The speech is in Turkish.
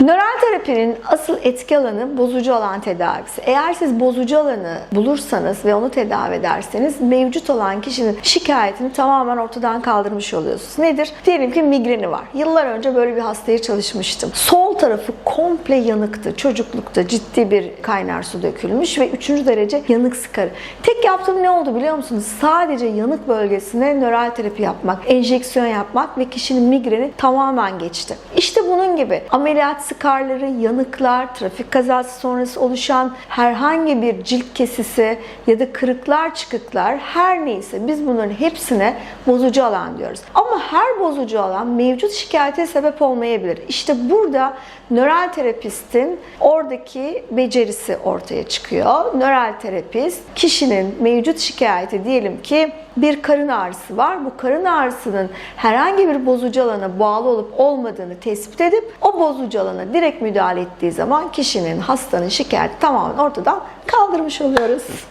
Nöral terapinin asıl etki alanı bozucu alan tedavisi. Eğer siz bozucu alanı bulursanız ve onu tedavi ederseniz mevcut olan kişinin şikayetini tamamen ortadan kaldırmış oluyorsunuz. Nedir? Diyelim ki migreni var. Yıllar önce böyle bir hastaya çalışmıştım. Sol tarafı komple yanıktı. Çocuklukta ciddi bir kaynar su dökülmüş ve 3. derece yanık sıkarı. Tek yaptığım ne oldu biliyor musunuz? Sadece yanık bölgesine nöral terapi yapmak, enjeksiyon yapmak ve kişinin migreni tamamen geçti. İşte bunun gibi ameliyat sıkarları, yanıklar, trafik kazası sonrası oluşan herhangi bir cilt kesisi ya da kırıklar, çıkıklar her neyse biz bunların hepsine bozucu alan diyoruz. Ama her bozucu alan mevcut şikayete sebep olmayabilir. İşte burada nöral terapistin oradaki becerisi ortaya çıkıyor. Nöral terapist kişinin mevcut şikayeti diyelim ki bir karın ağrısı var. Bu karın ağrısının herhangi bir bozucu alana bağlı olup olmadığını tespit edip o bozucu alana direkt müdahale ettiği zaman kişinin hastanın şikayeti tamamen ortadan kaldırmış oluyoruz.